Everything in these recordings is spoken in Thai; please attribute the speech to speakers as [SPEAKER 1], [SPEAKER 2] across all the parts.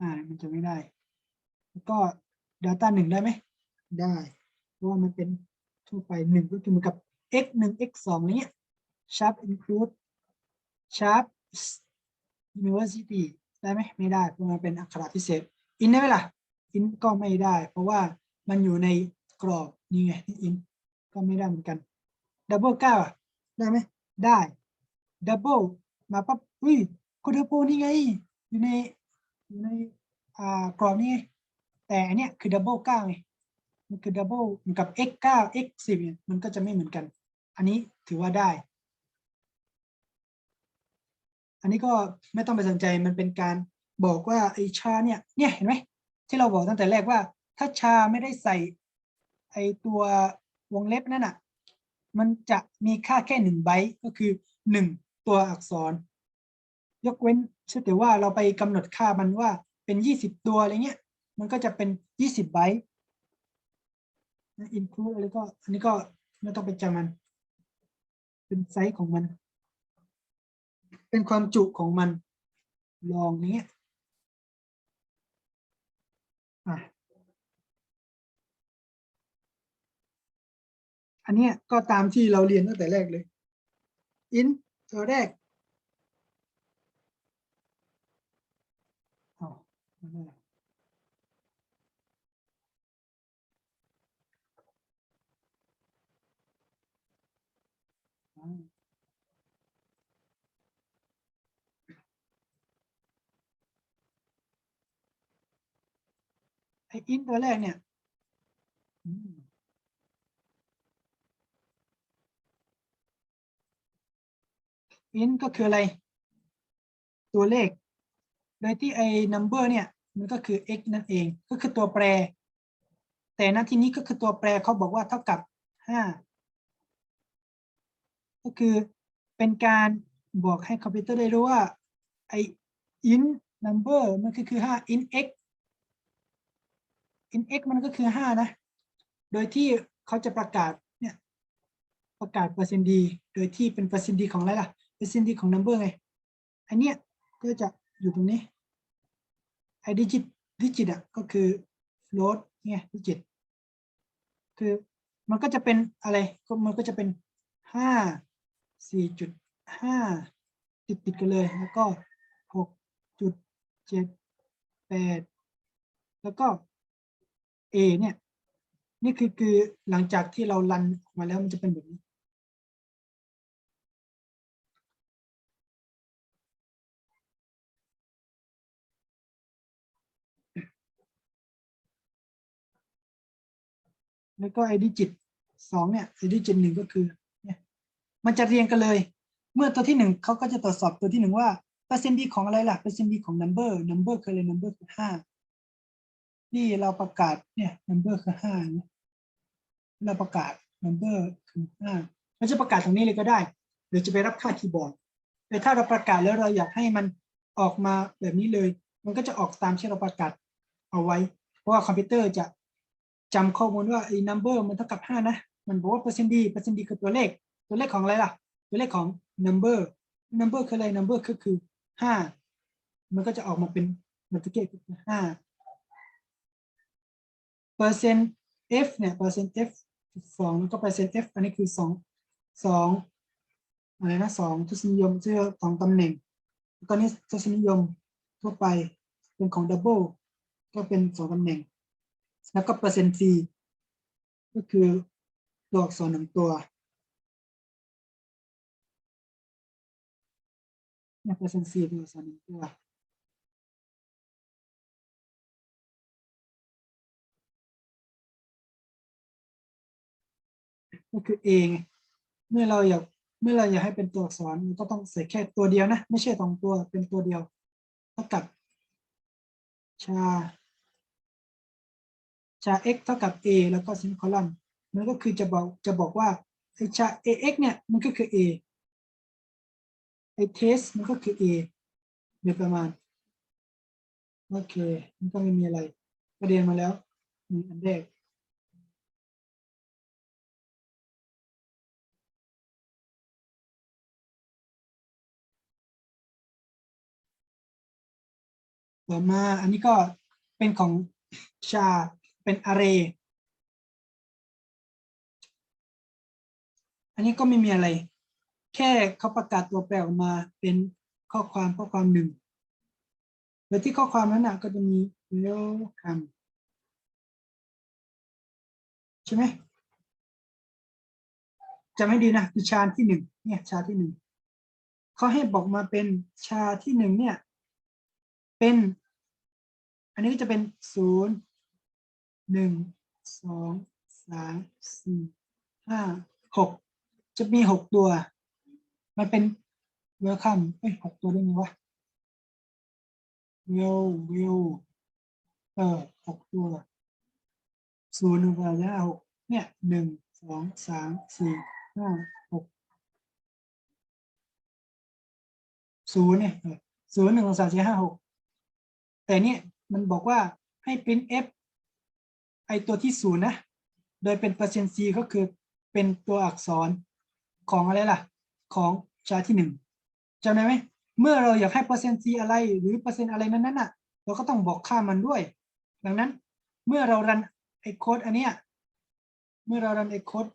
[SPEAKER 1] อ่ามันจะไม่ได้ แล้วก็ Data หนึ่งได้ไหม ได้ เพราะว่ามันเป็นทั่วไปหนึ่งก็คือเหมือนกับ x หนึ่ง x สองอะไรเงี้ย sharp include sharp university ได้ไหมไม่ได้ เพราะมันเป็นอักขระพิเศษ in ได้ไหมล่ะ in ก็ไม่ได้ เพราะว่ามันอยู่ในกรอบนี่ไง in ก็ไม่ได้เหมือนกัน double เก้าอะ ได้ไหมได้ double มาปั๊บอุ้ยก็ double นี่ไง อยู่ใน อยู่ในอ่ากรอบนี่ไงแต่อันเนี้ยคือ double เก้าไงมันคือ double เหมือนกับ x เก้า x สิบเนี่ยมันก็จะไม่เหมือนกัน อันนี้ถือว่าได้ อันนี้ก็ไม่ต้องไปสนใจมันเป็นการบอกว่าไอชาเนี่ยเนี่ยเห็นไหมที่เราบอกตั้งแต่แรกว่า ถ้าชาไม่ได้ใส่ไอตัววงเล็บนั่นน่ะมันจะมีค่าแค่หนึ่งไบต์ก็คือหนึ่งตัวอักษร ยกเว้น แต่ว่าเราไปกำหนดค่ามันว่าเป็นยี่สิบตัวอะไรเงี้ย มันก็จะเป็นยี่สิบไบต์อินคลูดอะไรก็ อันนี้ก็ไม่ต้องไปจำมัน เป็นไซส์ของมัน เป็นความจุของมัน ลองนี้อะอันนี้ก็ตามที่เราเรียนตั้งแต่แรกเลย in ตัวแรกเอาไม่ได้อ่าไอ้ in ตัวแรกเนี่ยอืม int ก็คืออะไร ตัวเลข โดยที่ไอ้ number เนี่ย มันก็คือ x นั่นเอง ก็คือตัวแปร แต่ณที่นี้ก็คือตัวแปรเขาบอกว่าเท่ากับ 5 ก็คือเป็นการบอกให้คอมพิวเตอร์ได้รู้ว่าไอ้ int number มันก็คือ 5 int x in x มันก็คือ5นะ โดยที่เขาจะประกาศเนี่ยประกาศเปอร์เซ็นต์ดีโดยที่เป็นเปอร์เซ็นต์ดีของอะไรล่ะเปอร์เซ็นต์ดีของ number ไงอันเนี้ยก็จะอยู่ตรงนี้ไอ้ดิจิตดิจิตอะก็คือ float เนี่ยดิจิตคือมันก็จะเป็นอะไรก็มันก็จะเป็นห้าสี่จุดห้าติดติดกันเลย แล้วก็หกจุดเจ็ดแปดแล้วก็ A เนี่ย นี่คือคือหลังจากที่เรารันออกมาแล้วมันจะเป็นแบบนี้ แล้วก็ไอดิจิตสองเนี่ยไอดิจิตหนึ่งก็คือเนี่ยมันจะเรียงกันเลย เมื่อตัวที่หนึ่งเขาก็จะตรวจสอบตัวที่หนึ่งว่าเปอร์เซ็นต์ดีของอะไรล่ะเปอร์เซ็นต์ดีของ number number คืออะไร number คือห้า ที่เราประกาศเนี่ย number คือห้าเนี่ยเราประกาศ number คือห้าเราจะประกาศตรงนี้เลยก็ได้ หรือจะไปรับค่าคีย์บอร์ดแต่ถ้าเราประกาศแล้วเราอยากให้มันออกมาแบบนี้เลย มันก็จะออกตามที่เราประกาศเอาไว้ เพราะว่าคอมพิวเตอร์จะจำข้อมูลว่าไอ้ number มันเท่ากับห้านะ มันบอกว่าเปอร์เซ็นต์ดีเปอร์เซ็นต์ดีคือตัวเลข ตัวเลขของอะไรล่ะ ตัวเลขของ number number คืออะไร number คือคือห้ามันก็จะออกมาเป็นมันตะเกียบคือห้า เปอร์เซ็นต์ f เนี่ยเปอร์เซ็นต์ f สองแล้วก็เปอร์เซ็นต์ f อันนี้คือสองสองอะไรนะสองทศนิยมเชื่อสองตำแหน่งแล้วก็นี้ทศนิยมทั่วไปเป็นของ double ก็เป็นสองตำแหน่ง แล้วก็เปอร์เซ็นต์ c ก็คือตัวอักษรหนึ่งตัวเนี่ยเปอร์เซ็นต์ c เป็นอักษรหนึ่งตัว ก็คือ A ไงเมื่อเราอยากเมื่อเราอยากให้เป็นตัวอักษรก็ต้องใส่แค่ตัวเดียวนะ ไม่ใช่สองตัวเป็นตัวเดียวเท่ากับชาชา x เท่ากับ a แล้วก็ซิมคอลัมมันก็คือจะบอกจะบอกว่าไอชา ax เนี่ยมันก็คือ a ไอเทสมันก็คือ a โดยประมาณ โอเค มันก็ไม่มีอะไร ประเด็นมาแล้วหนึ่งอันแรก ต่อมาอันนี้ก็เป็นของชาเป็น array อันนี้ก็ไม่มีอะไร แค่เขาประกาศตัวแปรออกมาเป็นข้อความข้อความหนึ่งโดยที่ข้อความนั้นนะก็จะมี welcome ใช่ไหมจำให้ดีนะคือชาที่หนึ่งเนี่ยชาที่หนึ่งเขาให้บอกมาเป็นชาที่หนึ่งเนี่ย เป็น อันนี้ก็จะเป็นศูนย์หนึ่งสองสามสี่ห้าหกจะมีหกตัว มันเป็น welcome เอ้ยหกตัวได้ไหมวะ will will เออหกตัวศูนย์หนึ่งสองสามสี่ห้าหกเนี่ยหนึ่งสองสามสี่ห้าหกศูนย์เนี่ยศูนย์หนึ่งสองสามสี่ห้าหก แต่เนี่ยมันบอกว่าให้ print f ไอตัวที่ศูนย์นะ โดยเป็นเปอร์เซ็นต์ c ก็คือเป็นตัวอักษรของอะไรล่ะ ของชาร์ตที่หนึ่งจำได้ไหม เมื่อเราอยากให้เปอร์เซ็นต์ c อะไรหรือเปอร์เซ็นต์อะไรนั้นๆน่ะ เราก็ต้องบอกค่ามันด้วย ดังนั้นเมื่อเรารันไอโค้ดอันเนี้ย เมื่อเรารันไอโค้ด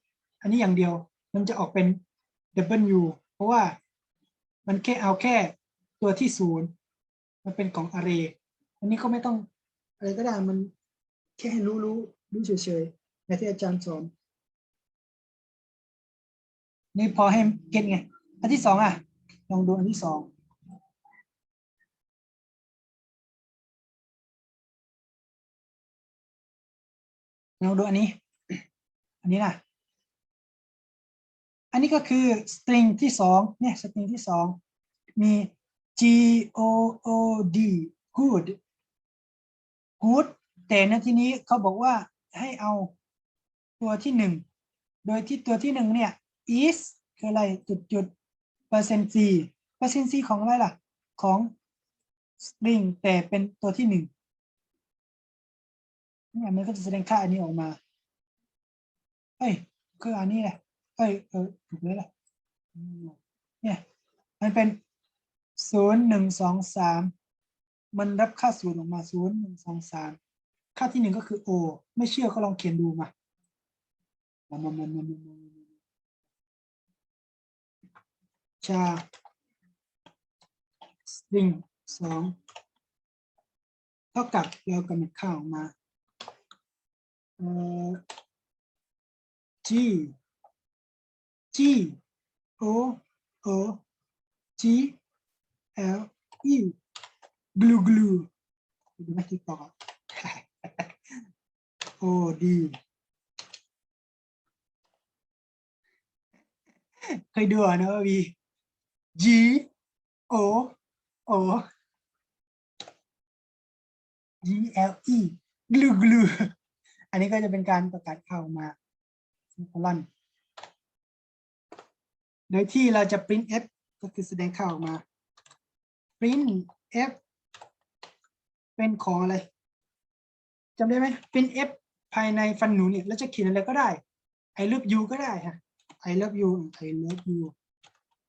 [SPEAKER 1] อันนี้อย่างเดียว มันจะออกเป็น W เพราะว่ามันแค่เอาแค่ตัวที่ศูนย์มันเป็นของ array อันนี้ก็ไม่ต้องอะไรก็ได้มันแค่ให้รู้รู้รู้เฉยๆในที่อาจารย์สอนนี่พอให้เก็ตไง อันที่สองอะ ลองดูอันที่สองลองดูอันนี้ อันนี้นะอันนี้ก็คือ string ที่สองเนี่ย string ที่สองมี g o o d good good แต่ในที่นี้เขาบอกว่าให้เอาตัวที่หนึ่งโดยที่ตัวที่หนึ่งเนี่ย is คืออะไรจุดจุดเปอร์เซ็นต์ c เปอร์เซ็นต์ c ของอะไรล่ะ ของ string แต่เป็นตัวที่หนึ่งเนี่ยมันก็จะแสดงค่าอันนี้ออกมา เอ้ย คืออันนี้แหละ เอ้ย เออถูกเลยแหละเนี่ย มันเป็นศูนย์หนึ่งสองสาม มันรับค่าศูนย์ออกมาศูนย์หนึ่งสองสามค่าที่หนึ่งก็คือโอไม่เชื่อก็ลองเขียนดูมามามามามามาชาสตริงสองเท่ากับเรากำหนดค่าออกมาเอ่อ G G O O G L E glue glue ดูไหมที่ต่อ O D เคยดูอะนะวี G O O G L E glue glue อันนี้ก็จะเป็นการประกาศข่าวมาคอลันโดยที่เราจะ print f ก็คือแสดงข่าวออกมา print f เป็นของอะไรจำได้ไหม print f ภายในฟันหนูเนี่ยเราจะเขียนอะไรก็ได้ I love you ก็ได้ฮะ I love you I love you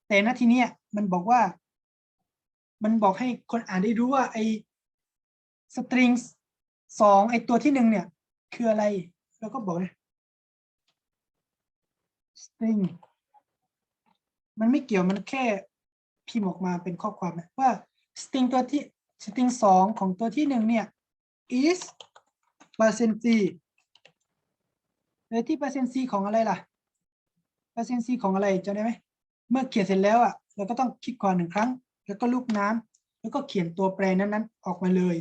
[SPEAKER 1] แต่ณทีเนี้ยมันบอกว่า มันบอกให้คนอ่านได้รู้ว่าไอ้ string สองไอ้ตัวที่หนึ่งเนี่ย คืออะไรเราก็บอกนะ string มันไม่เกี่ยวมันแค่พิมพ์ออกมาเป็นข้อความนะว่า string ตัวที่ string สองของตัวที่หนึ่งเนี่ย is percent c โดยที่ percent c ของอะไรล่ะ percent c ของอะไรจำได้ไหม เมื่อเขียนเสร็จแล้วอะเราก็ต้องคลิกก่อนหนึ่งครั้ง แล้วก็ลูกน้ำแล้วก็เขียนตัวแปรนั้นๆ ออกมาเลย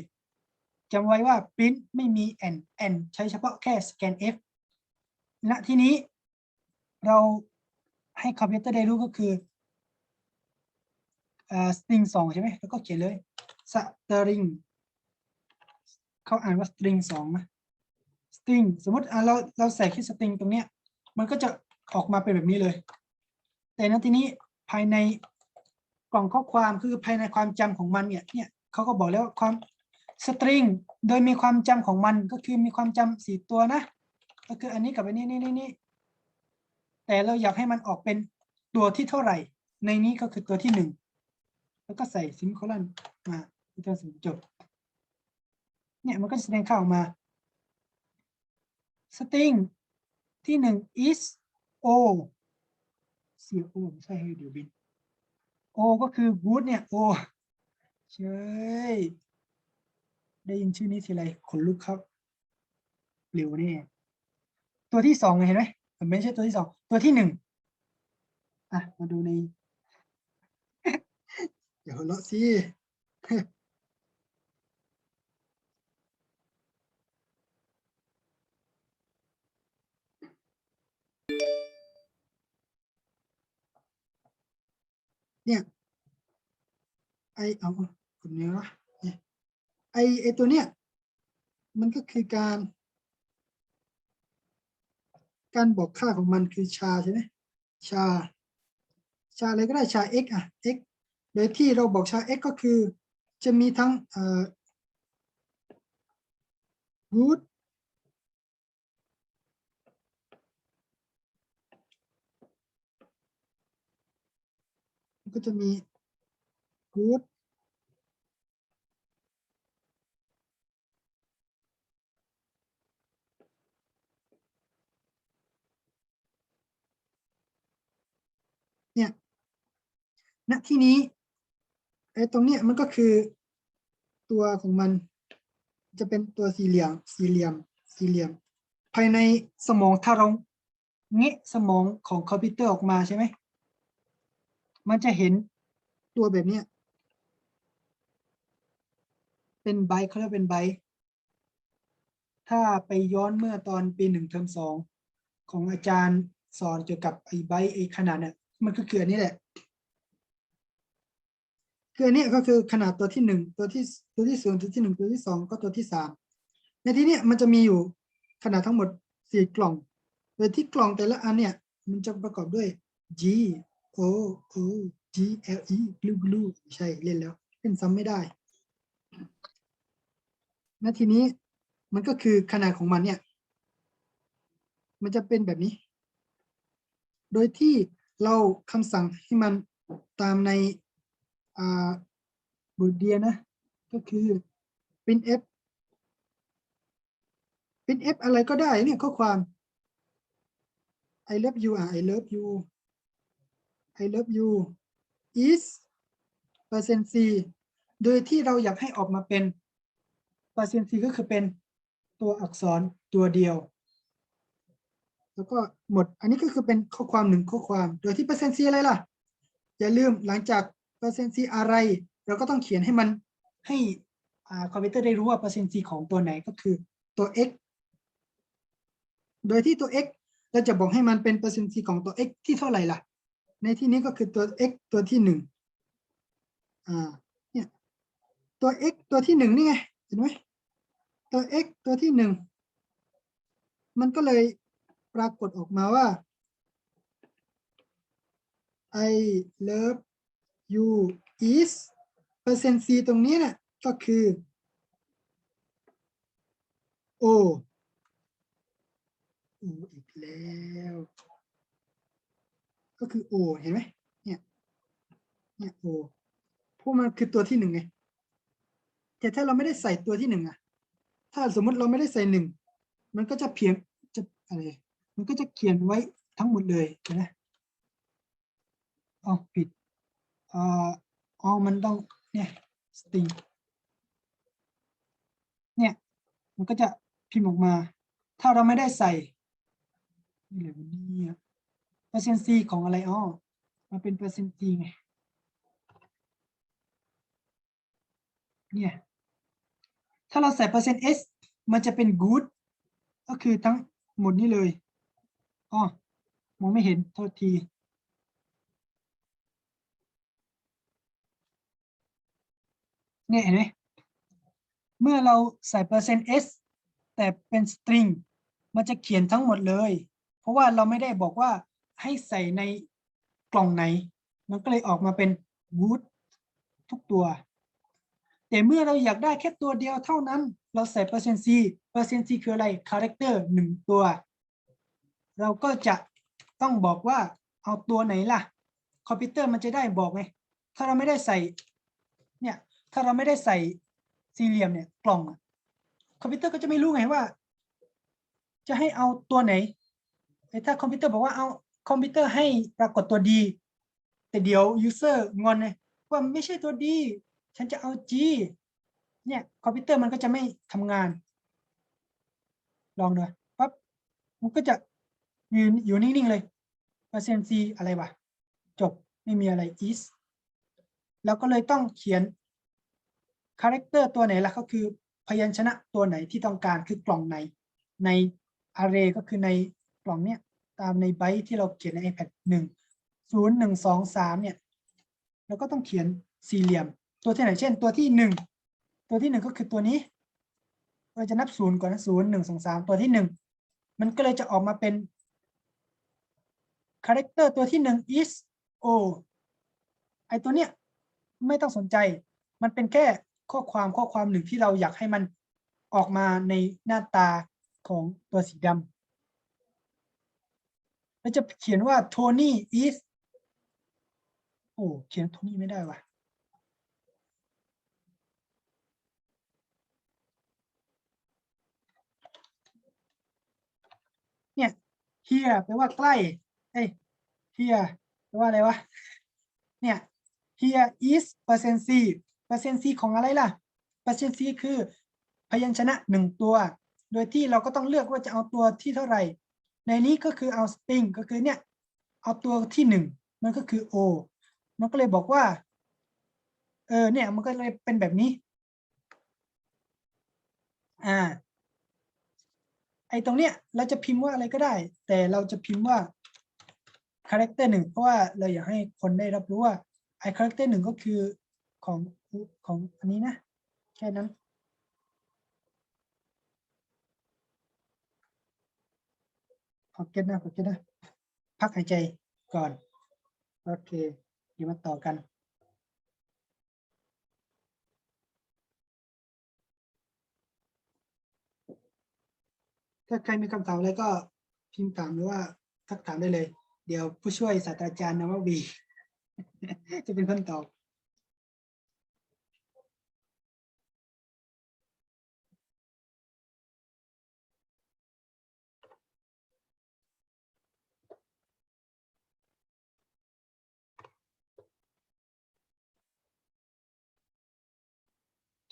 [SPEAKER 1] จำไว้ว่า print ไม่มี and and ใช้เฉพาะแค่ scan f ณที่นี้เราให้คอมพิวเตอร์ได้รู้ก็คือ string สองใช่ไหมแล้วก็เขียนเลย string เขาอ่านว่า string สองนะ string สมมติเราเราใส่แค่ string ตรงเนี้ย มันก็จะออกมาเป็นแบบนี้เลย แต่ณที่นี้ภายในกล่องข้อความคือภายในความจำของมันเนี่ยเนี่ยเขาก็บอกแล้วความ string โดยมีความจำของมันก็คือมีความจำสี่ตัวนะ ก็คืออันนี้กับอันนี้นี่นี่นี่แต่เราอยากให้มันออกเป็นตัวที่เท่าไหร่ ในนี้ก็คือตัวที่หนึ่ง แล้วก็ใส่ซิมโคลันมาจนถึงจบ เนี่ยมันก็จะแสดงค่าออกมา string ที่หนึ่ง is o เสีย o ไม่ใช่ให้เดี๋ยวบิน o ก็คือ good เนี่ย o เชยได้ยินชื่อนี้ทีไรขนลุกครับเร็วนี่ตัวที่สองเห็นไหมมันไม่ใช่ตัวที่สองตัวที่หนึ่งอะมาดูใน อย่าหัวเราะสิเนี่ยไอเอาคนนี้วะเนี่ยไอไอตัวเนี้ยมันก็คือการ การบอกค่าของมันคือชาใช่ไหมชา ชาอะไรก็ได้ชา x อะ x โดยที่เราบอกชา x ก็คือ จะมีทั้งเอ่อ good ก็จะมี good เนี่ยณที่นี้ ไอ้ตรงเนี้ยมันก็คือตัวของมันจะเป็นตัวสี่เหลี่ยม สี่เหลี่ยม สี่เหลี่ยม ภายในสมองถ้าเราเงะสมองของคอมพิวเตอร์ออกมาใช่ไหม มันจะเห็นตัวแบบเนี้ยเป็นไบต์เขาเรียกเป็นไบต์ถ้าไปย้อนเมื่อตอนปีหนึ่งเทอมสองของอาจารย์สอนเกี่ยวกับไอ้ไบต์ไอ้ขนาดเนี่ยมันก็คืออันนี้แหละ คืออันนี้ก็คือขนาดตัวที่หนึ่งตัวที่ตัวที่ศูนย์ตัวที่หนึ่งตัวที่สองก็ตัวที่สามในที่นี้มันจะมีอยู่ขนาดทั้งหมดสี่กล่องโดยที่กล่องแต่ละอันเนี่ย มันจะประกอบด้วย G O O G L E glue glue ใช่เล่นแล้วเล่นซ้ำไม่ได้ณทีนี้มันก็คือขนาดของมันเนี่ย มันจะเป็นแบบนี้ โดยที่เราคำสั่งให้มันตามใน บทเรียนนะ ก็คือ printf printf อะไรก็ได้เนี่ยข้อความ I love you อะ I love you I love you is percent c โดยที่เราอยากให้ออกมาเป็น percent c ก็คือเป็นตัวอักษรตัวเดียว แล้วก็หมด อันนี้ก็คือเป็นข้อความหนึ่งข้อความ โดยที่เปอร์เซ็นต์ c อะไรล่ะ อย่าลืมหลังจาก เปอร์เซ็นต์ c อะไร เราก็ต้องเขียนให้มันให้คอมพิวเตอร์ได้รู้ว่าเปอร์เซ็นต์ c ของตัวไหนก็คือตัว x โดยที่ตัว x เราจะบอกให้มันเป็นเปอร์เซ็นต์ c ของตัว x ที่เท่าไหร่ล่ะ ในที่นี้ก็คือตัว x ตัวที่หนึ่งอ่าเนี่ยตัว x ตัวที่หนึ่งนี่ไงเห็นไหมตัว x ตัวที่หนึ่งมันก็เลยปรากฏออกมาว่า I love u is เปอร์เซ็นต์ c ตรงนี้เนี่ยก็คือ o o อีกแล้ว ก็คือ o เห็นไหมเนี่ยเนี่ย o พราะมันคือตัวที่หนึ่งไงแต่ถ้าเราไม่ได้ใส่ตัวที่หนึ่งอะถ้าสมมติเราไม่ได้ใส่หนึ่งมันก็จะเพียงจะอะไรมันก็จะเขียนไว้ทั้งหมดเลยเห็นไหมอ๋อผิด อ๋อมันต้องเนี่ย string เนี่ยมันก็จะพิมพ์ออกมา ถ้าเราไม่ได้ใส่นี่เลยเนี่ยเปอร์เซ็นต์ c ของอะไรอ๋อมันเป็นเปอร์เซ็นต์ c ไงเนี่ยถ้าเราใส่เปอร์เซ็นต์ s มันจะเป็น good ก็คือทั้งหมดนี้เลยอ๋อมองไม่เห็นโทษที เนี่ยเห็นไหมเมื่อเราใส่เปอร์เซ็นต์ s แต่เป็นสตริงมันจะเขียนทั้งหมดเลย เพราะว่าเราไม่ได้บอกว่าให้ใส่ในกล่องไหน มันก็เลยออกมาเป็น good ทุกตัว แต่เมื่อเราอยากได้แค่ตัวเดียวเท่านั้น เราใส่เปอร์เซ็นต์ c เปอร์เซ็นต์ c คืออะไร character หนึ่งตัว เราก็จะต้องบอกว่าเอาตัวไหนล่ะ คอมพิวเตอร์มันจะได้บอกไง ถ้าเราไม่ได้ใส่ ถ้าเราไม่ได้ใส่สี่เหลี่ยมเนี่ยกล่องอะคอมพิวเตอร์ก็จะไม่รู้ไงว่า จะให้เอาตัวไหนถ้าคอมพิวเตอร์บอกว่าเอาคอมพิวเตอร์ให้ปรากฏตัวดี แต่เดี๋ยวยูเซอร์งอนไงว่าไม่ใช่ตัวดีฉันจะเอา G เนี่ยคอมพิวเตอร์มันก็จะไม่ทำงาน ลองดูปั๊บมันก็จะยืนอยู่นิ่ง ๆ เลยเปอร์เซ็นต์ C อะไรวะจบไม่มีอะไร is แล้วก็เลยต้องเขียน คาแรคเตอร์ตัวไหนล่ะก็คือพยัญชนะตัวไหนที่ต้องการคือกล่องไหน ใน array ก็คือในกล่องเนี้ยตามในไบต์ที่เราเขียนใน iPad หนึ่งศูนย์หนึ่งสองสามเนี่ยเราก็ต้องเขียนสี่เหลี่ยม ตัวที่ไหนเช่น ตัวที่หนึ่งตัวที่หนึ่งก็คือตัวนี้ เราจะนับศูนย์ก่อนนะศูนย์หนึ่งสองสามตัวที่หนึ่งมันก็เลยจะออกมาเป็นคาแรคเตอร์ตัวที่หนึ่ง is o ไอตัวเนี้ยไม่ต้องสนใจ มันเป็นแค่ ข้อความข้อความหนึ่งที่เราอยากให้มันออกมาในหน้าตาของตัวสีดำแล้วจะเขียนว่า Tony is โอ้เขียนโทนี่ไม่ได้ว่ะเนี่ย here แปลว่าใกล้เอ้ย here แปลว่าอะไรวะ เนี่ย here is percent c percent c ของอะไรล่ะ percent c คือพยัญชนะหนึ่งตัว โดยที่เราก็ต้องเลือกว่าจะเอาตัวที่เท่าไหร่ ในนี้ก็คือเอา string ก็คือเนี่ยเอาตัวที่หนึ่งมันก็คือ o มันก็เลยบอกว่า เออเนี่ยมันก็เลยเป็นแบบนี้ อ่า ไอ้ตรงเนี้ยเราจะพิมพ์ว่าอะไรก็ได้ แต่เราจะพิมพ์ว่าคาแรคเตอร์หนึ่งเพราะว่าเราอยากให้คนได้รับรู้ว่าไอ้คาแรคเตอร์หนึ่งก็คือ ของของอันนี้นะ แค่นั้นขอเก็ตนะขอเก็ตนะ พักหายใจก่อน โอเค เดี๋ยวมาต่อกันถ้าใครมีคำถามอะไรก็พิมพ์ถามหรือว่าทักถามได้เลย เดี๋ยวผู้ช่วยศาสตราจารย์นววี จะเป็นคนตอบ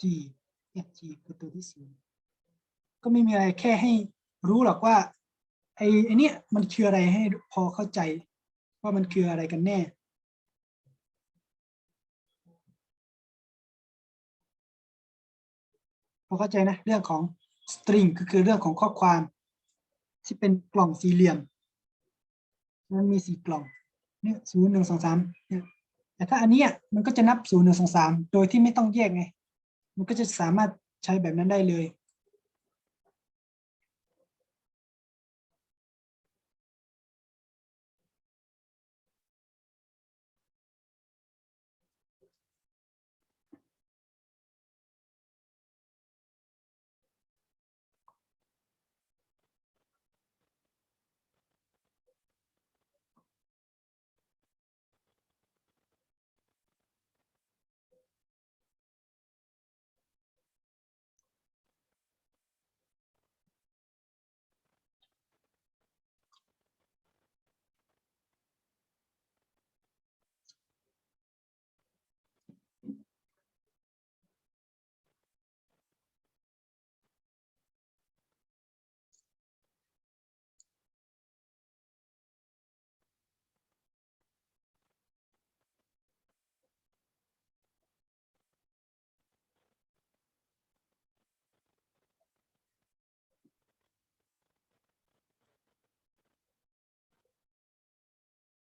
[SPEAKER 1] G F G คือตัวที่สี่ก็ไม่มีอะไรแค่ให้รู้หรอกว่าไอ้ไอ้เนี่ยมันคืออะไรให้พอเข้าใจว่ามันคืออะไรกันแน่พอเข้าใจนะเรื่องของ string ก็คือเรื่องของข้อความที่เป็นกล่องสี่เหลี่ยม มันมีสี่กล่องเนี่ยศูนย์หนึ่งสองสามเนี่ยแต่ถ้าอันเนี้ยมันก็จะนับศูนย์หนึ่งสองสามโดยที่ไม่ต้องแยกไง มันก็จะสามารถใช้แบบนั้นได้เลย